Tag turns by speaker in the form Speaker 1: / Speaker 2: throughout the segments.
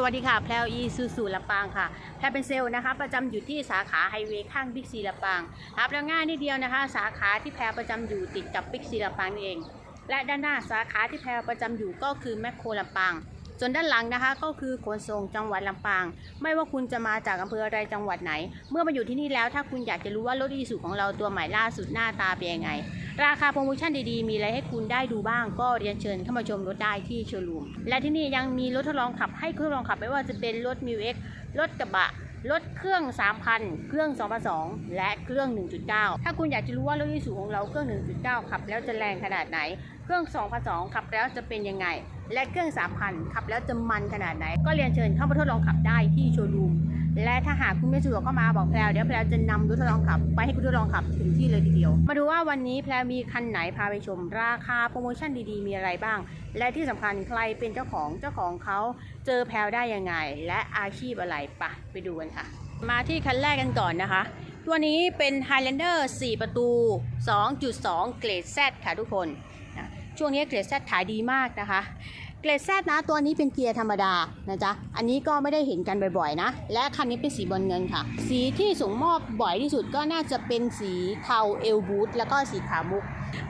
Speaker 1: สวัสดีค่ะ แพลวอีซูซูลำปางค่ะ แพลวเป็นเซลล์นะคะ ประจำอยู่ที่สาขาไฮเวย์ข้างบิ๊กซีลำปางครับแล้วง่ายนิดเดียวนะคะ สาขาที่แพลวประจำอยู่ติดกับบิ๊กซีลำปางนี่เอง และด้านหน้าสาขาที่แพลวประจำอยู่ก็คือแมคโครลำปาง ส่วนด้านหลังนะคะก็คือขนส่งจังหวัดลำปาง ไม่ว่าคุณจะมาจากอำเภออะไรจังหวัดไหน เมื่อมาอยู่ที่นี่แล้วถ้าคุณอยากจะรู้ว่ารถอีซูของเราตัวใหม่ล่าสุดหน้าตาเป็นยังไง ราคาโปรโมชั่นดีๆ มีอะไรให้คุณได้ดูบ้าง ก็เรียนเชิญเข้ามาชมรถได้ที่โชว์รูม และที่นี่ยังมีรถทดลองขับให้ทดลองขับไม่ว่าจะเป็นรถมิวเอ็กรถกระบะรถเครื่อง 3,000 เครื่อง2,200และเครื่อง 1.9 ถ้าคุณอยากจะรู้ว่ารถอีซูของเราเครื่อง 1.9 ขับแล้วจะแรงขนาดไหน เครื่อง2,200ขับแล้วจะเป็นยังไง และเครื่อง 3,000 ขับแล้วจะมันขนาดไหน ก็เรียนเชิญเข้ามาทดลองขับได้ที่โชว์รูม และถ้าหากคุณไม่สะดวกก็มาบอกแพลวเดี๋ยวแพลวจะนำรถทดลองขับ ไปให้คุณทดลองขับถึงที่เลยทีเดียว มาดูว่าวันนี้แพลวมีคันไหนพาไปชม ราคาโปรโมชั่นดีๆ มีอะไรบ้าง และที่สำคัญใครเป็นเจ้าของเจ้าของเขาเจอแพลวได้ยังไง และอาชีพอะไรปะไปดูกันค่ะ มาที่คันแรกกันก่อนนะคะตัวนี้เป็น Highlander 4 ประตู 2.2 เกรด Z ค่ะทุกคน ช่วงนี้เกรด Z ขายดีมากนะคะ เกรด Z นะตัวนี้เป็นเกียร์ธรรมดานะจ๊ะ อันนี้ก็ไม่ได้เห็นกันบ่อยๆนะ และคันนี้เป็นสีบอลเงินค่ะ สีที่ส่งมอบบ่อยที่สุดก็น่าจะเป็นสีเทาเอลบูทแล้วก็สีขาวมุก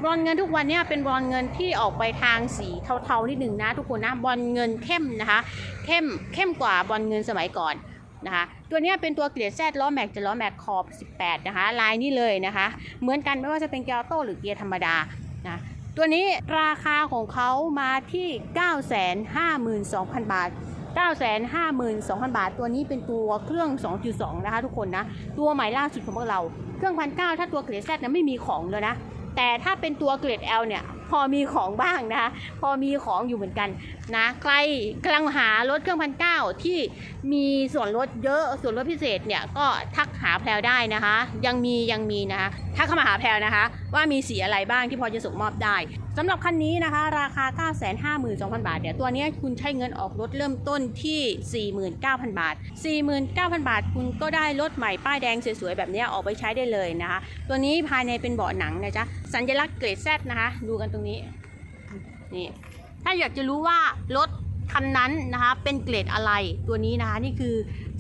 Speaker 1: บอลเงินทุกวันนี้เป็นบอลเงินที่ออกไปทางสีเทาๆนิดหนึ่งนะทุกคนนะ บอลเงินเข้มนะคะ เข้มเข้มกว่าบอลเงินสมัยก่อนนะคะตัวนี้เป็นตัวเกลียดแซดล้อแม็กจะล้อแม็กขอบ 18 นะคะ ลายนี้เลยนะคะ เหมือนกันไม่ว่าจะเป็นเกียร์โต้หรือเกียร์ธรรมดา ตัวนี้ราคาของเขามาที่ 952,000 บาท 952,000 บาท ตัวนี้เป็นตัวเครื่อง 2.2 นะคะทุกคนนะ ตัวใหม่ล่าสุดของพวกเรา เครื่องพันเถ้าตัวเกรดแซดนะไม่มีของเลยนะ แต่ถ้าเป็นตัวเกรด L เนี่ยพอมีของบ้างนะคะ พอมีของอยู่เหมือนกันนะ ใครกำลังหารถเครื่องพันเที่มีส่วนลดเยอะ ส่วนลดพิเศษเนี่ยก็ทักหาแพลวได้นะคะ ยังมียังมีนะคะ ทักเข้ามาหาแพลนะคะ ว่ามีสีอะไรบ้างที่พอจะส่งมอบได้สำหรับคันนี้นะคะ ราคา 952,000 บาทเนี่ยตัวนี้คุณใช้เงินออกรถเริ่มต้นที่ 49,000 บาท 49,000 บาท คุณก็ได้รถใหม่ป้ายแดงสวยๆ แบบนี้ออกไปใช้ได้เลยนะคะ ตัวนี้ภายในเป็นเบาะหนังนะจ๊ะสัญลักษณ์เกรดแซนะคะ ดูกันตรงนี้นี่ถ้าอยากจะรู้ว่ารถ คันนั้นนะคะเป็นเกรดอะไรตัวนี้นะคะนี่คือ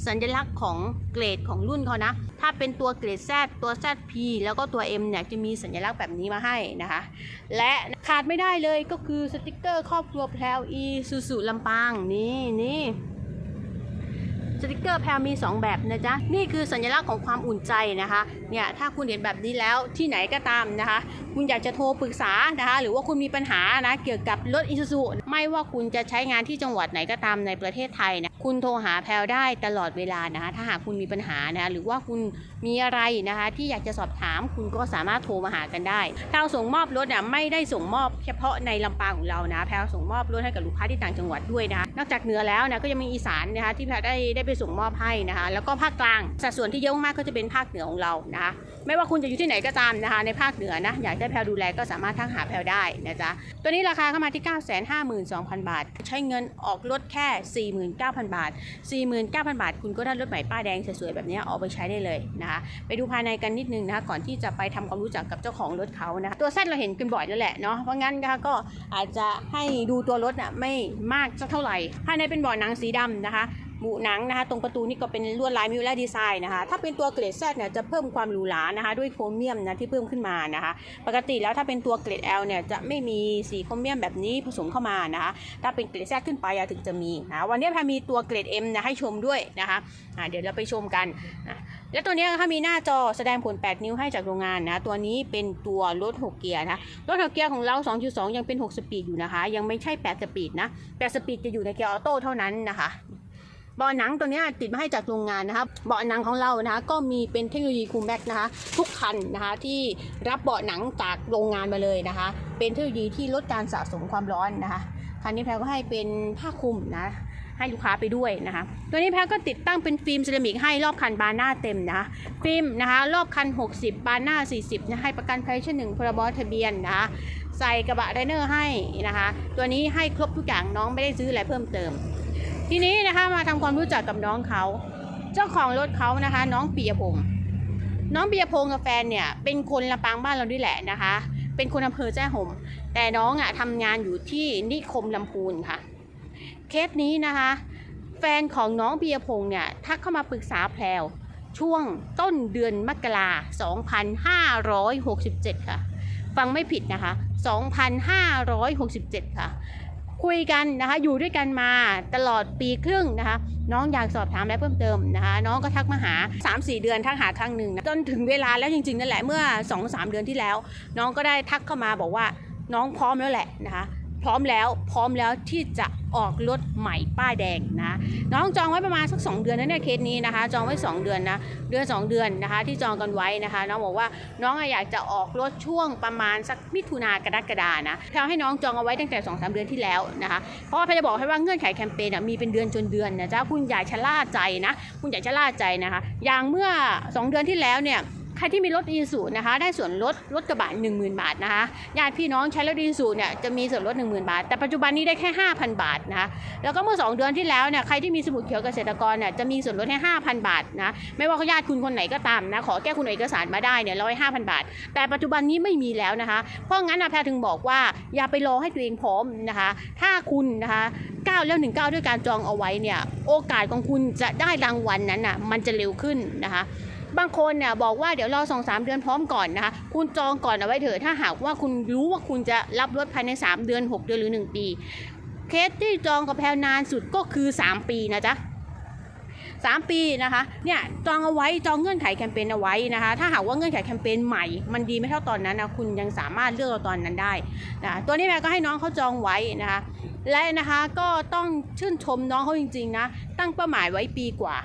Speaker 1: สัญลักษณ์ของเกรดของรุ่นเขานะ ถ้าเป็นตัวเกรด Z ตัว ZP แล้วก็ตัว M เนี่ยจะมีสัญลักษณ์แบบนี้มาให้นะคะ และขาดไม่ได้เลยก็คือสติกเกอร์ครอบครัวแพลวอีสูสุลำปางนี่นี่ สติกเกอร์แพลมี 2 แบบนะจ๊ะ นี่คือสัญลักษณ์ของความอุ่นใจนะคะ เนี่ยถ้าคุณเห็นแบบนี้แล้วที่ไหนก็ตามนะคะ คุณอยากจะโทรปรึกษานะคะ หรือว่าคุณมีปัญหานะเกี่ยวกับรถอิซูซูไม่ว่าคุณจะใช้งานที่จังหวัดไหนก็ตามในประเทศไทยนะ คุณโทรหาแพลวได้ตลอดเวลานะคะ ถ้าหากคุณมีปัญหานะคะหรือว่าคุณมีอะไรนะคะ ที่อยากจะสอบถามคุณก็สามารถโทรมาหากันได้เราส่งมอบรถเนี่ยไม่ได้ส่งมอบเฉพาะในลำปางของเรานะแพลวส่งมอบรถให้กับลูกค้าที่ต่างจังหวัดด้วยนะคะนอกจากเหนือแล้วนะก็ยังมีอีสานนะคะที่แพลวได้ได้ไปส่งมอบให้นะคะ แล้วก็ภาคกลางสัดส่วนที่เยอะมากก็จะเป็นภาคเหนือของเรานะคะไม่ว่าคุณจะอยู่ที่ไหนก็ตามนะคะ ในภาคเหนือนะอยากได้แพลวดูแลก็สามารถทักหาแพลวได้นะจ๊ะตัวนี้ราคาเข้ามาที่ 952,000 บาท ใช้เงินออกรถแค่ 49,000บาท 49,000 บาท คุณก็ได้รถใหม่ป้ายแดงสวยๆแบบนี้เอาไปใช้ได้เลยนะคะไปดูภายในกันนิดนึงนะคะก่อนที่จะไปทำความรู้จักกับเจ้าของรถเขานะคะตัวแซดเราเห็นกันบ่อยแล้วแหละเนาะเพราะงั้นนะคะก็อาจจะให้ดูตัวรถน่ะไม่มากสักเท่าไหร่ ภายในเป็นบ่อหนังสีดำนะคะ บุหนังนะคะ ตรงประตูนี่ก็เป็นลวดลายมิวและดีไซน์นะคะ ถ้าเป็นตัวเกรด Z เนี่ยจะเพิ่มความหรูหรานะคะ ด้วยโครเมียมนะที่เพิ่มขึ้นมานะคะ ปกติแล้วถ้าเป็นตัวเกรด L เนี่ยจะไม่มีสีโครเมียมแบบนี้ผสมเข้ามานะคะ ถ้าเป็นเกรด Z ขึ้นไปถึงจะมีนะวันนี้พามีตัวเกรด M นะให้ชมด้วยนะคะอ่าเดี๋ยวเราไปชมกันนะและตัวนี้ยนะคะมีหน้าจอแสดงผล 8 นิ้วให้จากโรงงานนะ ตัวนี้เป็นตัวรถ 6 เกียร์นะ รถ 6 เกียร์ของเรา 2.2 ยังเป็น 6 สปีดอยู่นะคะ ยังไม่ใช่ 8 สปีดนะ 8 สปีดจะอยู่ในเกียร์ออโต้เท่านั้นนะคะ เบาะหนังตัวนี้ติดมาให้จากโรงงานนะครับเบาะหนังของเรานะคะก็มีเป็นเทคโนโลยีคูแม็กนะคะทุกคันนะคะที่รับเบาะหนังจากโรงงานมาเลยนะคะ เป็นเทคโนโลยีที่ลดการสะสมความร้อนนะคะคันนี้แพรก็ให้เป็นผ้าคลุมนะให้ลูกค้าไปด้วยนะคะ ตัวนี้แพรก็ติดตั้งเป็นฟิล์มเซรามิกให้รอบคันบานหน้าเต็มนะคะ ฟิล์มนะคะรอบคัน 60 บานหน้า 40นะให้ประกันภัยชั้นหนึ่งพรบทะเบียนนะคะใส่กระบะไดเนอร์ให้นะคะ ตัวนี้ให้ครบทุกอย่างน้องไม่ได้ซื้ออะไรเพิ่มเติม ทีนี้นะคะมาทำความรู้จักกับน้องเขา เจ้าของรถเขานะคะ น้องปียพงศ์น้องปียพงศ์กับแฟนเนี่ยเป็นคนลำปางบ้านเราด้วยแหละนะคะ เป็นคนอำเภอแจ้ห่มแต่น้องอะทำงานอยู่ที่นิคมลำพูนค่ะ เคสนี้นะคะ แฟนของน้องปียพงษ์เนี่ยทักเข้ามาปรึกษาแพรวช่วงต้นเดือนมกรา2567 ค่ะ ฟังไม่ผิดนะคะ 2567 ค่ะ คุยกันนะคะ อยู่ด้วยกันมาตลอดปีครึ่งนะคะ น้องอยากสอบถามอะไรเพิ่มเติมนะคะ น้องก็ทักมาหา 3-4 เดือนทักหาครั้งหนึ่งนะจนถึงเวลาแล้วจริงๆนั่นแหละเมื่อ 2-3 เดือนที่แล้ว น้องก็ได้ทักเข้ามาบอกว่าน้องพร้อมแล้วแหละนะคะ พร้อมแล้วพร้อมแล้วที่จะ ออกรถใหม่ป้ายแดงนะน้องจองไว้ประมาณสัก 2 เดือนนะเนี่ยเคสนี้นะคะ จองไว้ 2 เดือนนะเดือน 2 เดือนนะคะ ที่จองกันไว้นะคะ น้องบอกว่าน้องอยากจะออกรถช่วงประมาณสักมิถุนากรกฎานะแพลให้น้องจองเอาไว้ตั้งแต่2อสเดือนที่แล้วนะคะเพราะว่าแพลจะบอกให้ว่าเงื่อนไขแคมเปญมีเป็นเดือนจนเดือนนะจ๊ะคุณอย่าชะล่าใจนะ คุณอย่าชะล่าใจนะคะ อย่างเมื่อ 2 เดือนที่แล้วเนี่ย ใครที่มีรถอีซูนะคะ ได้ส่วนลดรถกระบะ10,000 บาทนะคะญาติพี่น้องใช้รถอีซูเนี่ยจะมีส่วนลด10,000 บาท แต่ปัจจุบันนี้ได้แค่ 5,000 บาทนะคะแล้วก็เมื่อ 2 เดือนที่แล้วเนี่ยใครที่มีสมุดเขียวเกษตรกรเนี่ยจะมีส่วนลดให้5,000 บาทนะไม่ว่าญาติคุณคนไหนก็ตามนะขอแก้คุณเอกสารมาได้เนี่ยร้อยห้าพันบาท แต่ปัจจุบันนี้ไม่มีแล้วนะคะ เพราะงั้นนะแพรถึงบอกว่าอย่าไปรอให้ตัวเองพร้อมนะคะ ถ้าคุณนะคะก้าวแล้วหนึ่งก้าวด้วยการจองเอาไว้เนี่ยโอกาสของคุณจะได้รางวัลนั้นน่ะมันจะเร็วขึ้นนะคะ บางคนเนี่ยบอกว่าเดี๋ยวรอสองสามเดือนพร้อมก่อนนะคะคุณจองก่อนเอาไว้เถอะถ้าหากว่าคุณรู้ว่าคุณจะรับรถภายใน 3 เดือน 6 เดือนหรือ 1 ปี เคสที่จองกับแพลนานสุดก็คือ 3 ปีนะจ๊ะ3ปีนะคะเนี่ยจองเอาไว้จองเงื่อนไขแคมเปญเอาไว้นะคะ ถ้าหากว่าเงื่อนไขแคมเปญใหม่ มันดีไม่เท่าตอนนั้นนะคุณยังสามารถเลือกตอนนั้นได้นะตัวนี้แม่ก็ให้น้องเขาจองไว้นะคะและนะคะก็ต้องชื่นชมน้องเขาจริงๆนะตั้งเป้าหมายไว้ปีกว่า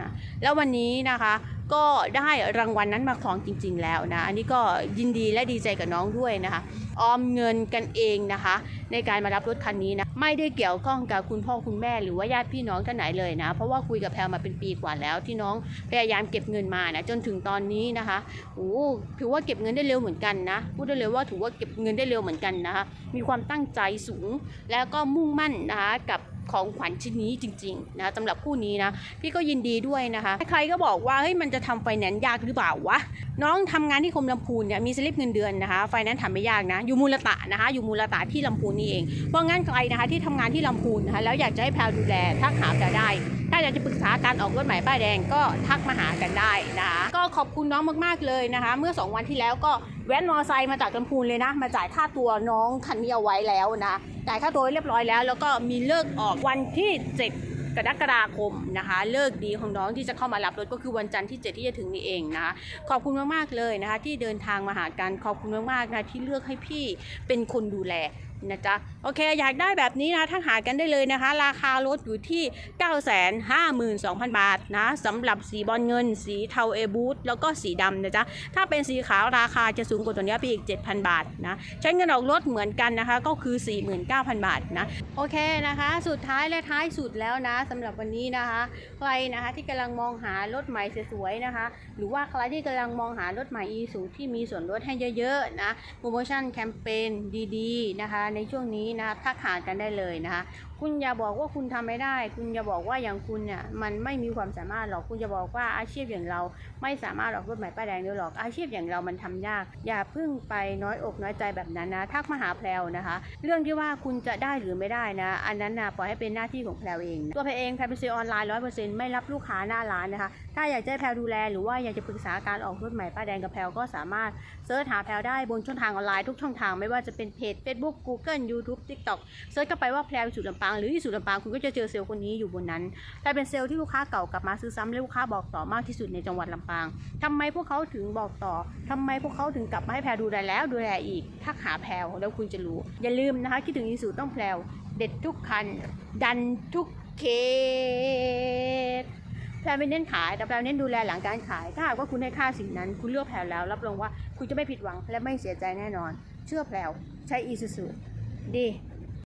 Speaker 1: นะแล้ววันนี้นะคะก็ได้รางวัลนั้นมาครองจริง ๆ แล้วนะอันนี้ก็ยินดีและดีใจกับน้องด้วยนะคะ ออมเงินกันเองนะคะ ในการมารับรถคันนี้นะไม่ได้เกี่ยวข้องกับคุณพ่อคุณแม่หรือว่าญาติพี่น้องท่านไหนเลยนะ เพราะว่าคุยกับแพลมาเป็นปีกว่าแล้วที่น้องพยายามเก็บเงินมานะจนถึงตอนนี้นะคะโอ้ถือว่าเก็บเงินได้เร็วเหมือนกันนะพูดได้เลยว่าถือว่าเก็บเงินได้เร็วเหมือนกันนะคะมีความตั้งใจสูงแล้วก็มุ่งมั่นนะคะกับ ของขวัญชิ้นนี้จริงๆนะสำหรับคู่นี้นะ พี่ก็ยินดีด้วยนะคะ ใครก็บอกว่าเฮ้ยมันจะทำไฟแนนซ์ยากหรือเปล่าวะน้องทำงานที่คมลำพูนเนี่ยมีสลิปเงินเดือนนะคะไฟแนนซ์ทำไม่ยากนะ อยู่มูลตะนะคะ อยู่มูลตะที่ลำพูนนี่เองเพราะงั้นใครนะคะที่ทำงานที่ลำพูนนะคะแล้วอยากจะให้แพลวดูแลทักหาแพลวได้ อยากจะปรึกษาการออกรถใหม่ป้ายแดงก็ทักมาหากันได้นะคะก็ขอบคุณน้องมากๆเลยนะคะ เมื่อ 2 วันที่แล้วก็แว้นมอไซค์มาจากลำพูนเลยนะ มาจ่ายค่าตัวน้องคันนี้เอาไว้แล้วนะจ่ายค่าตัวเรียบร้อยแล้ว แล้วก็มีเลิกออกวันที่ 7กรกฎาคมนะคะเลิกดีของน้องที่จะเข้ามารับรถก็คือวันจันทร์ที่ 7 ที่จะถึงนี้เองนะคะขอบคุณมากๆเลยนะคะที่เดินทางมาหากันขอบคุณมากๆนะที่เลือกให้พี่เป็นคนดูแล นะจ๊ะโอเคอยากได้แบบนี้นะทักหากันได้เลยนะคะ ราคารถอยู่ที่ 952,000 บาทนะสำหรับสีบอลเงิน สีเทาเอบูทแล้วก็สีดำนะจ๊ะถ้าเป็นสีขาวราคาจะสูงกว่าตัวนี้ไปอีก 7,000 บาทนะใช้เงินออกรถเหมือนกันนะคะก็คือ 49,000 บาทนะโอเคนะคะ สุดท้ายและท้ายสุดแล้วนะสำหรับวันนี้นะคะใครนะคะที่กำลังมองหารถใหม่สวยๆนะคะ หรือว่าใครที่กำลังมองหารถใหม่อีสูที่มีส่วนลดให้เยอะๆนะโปรโมชั่นแคมเปญดีๆนะคะในช่วงนี้นะคะทักหากันได้เลยนะคะ คุณอย่าบอกว่าคุณทำไม่ได้ คุณอย่าบอกว่าอย่างคุณเนี่ยมันไม่มีความสามารถหรอกคุณจะบอกว่าอาชีพอย่างเราไม่สามารถออกรถใหม่ป้ายแดงได้หรอกอาชีพอย่างเรามันทำยาก อย่าเพิ่งไปน้อยอกน้อยใจแบบนั้นนะทักมาหาแพลวนะคะ เรื่องที่ว่าคุณจะได้หรือไม่ได้นะ อันนั้นนะปล่อยให้เป็นหน้าที่ของแพลวเอง ตัวแพลวเองแพลวเป็นเซลล์ออนไลน์ร้อยเปอร์เซ็นต์ไม่รับลูกค้าหน้าร้านนะคะ ถ้าอยากจะแพลวดูแลหรือว่าอยากจะปรึกษาการออกรถใหม่ป้ายแดงกับแพลวก็สามารถเซิร์ชหาแพลวได้บนช่องทางออนไลน์ทุกช่องทางไม่ว่าจะเป็นเพจ Facebook Google YouTube TikTok เซิร์ชเข้าไปว่าแพลวสุดลำปางหรือที่สุดลำปางคุณก็จะเจอเซลล์คนนี้อยู่บนนั้นแพลวเป็นเซลล์ที่ลูกค้าเก่ากลับมาซื้อซ้ำและลูกค้าบอกต่อมากที่สุดในจังหวัดลำปางทำไมพวกเขาถึงบอกต่อทำไมพวกเขาถึงกลับมาให้แพลวดูแลแล้วดูแลอีกทักหาแพลวแล้วคุณจะรู้ อย่าลืมนะคะคิดถึงอีสูต้องแพลวเด็ดทุกคัน ดันทุกเคสแพลวไม่เน้นขายแต่แพลวเน้นดูแลหลังการขาย ถ้าหากว่าคุณให้ค่าสิ่งนั้น คุณเลือกแพลวแล้ว รับรองว่าคุณจะไม่ผิดหวังและไม่เสียใจแน่นอน เชื่อแพลวใช้อีซูซูดี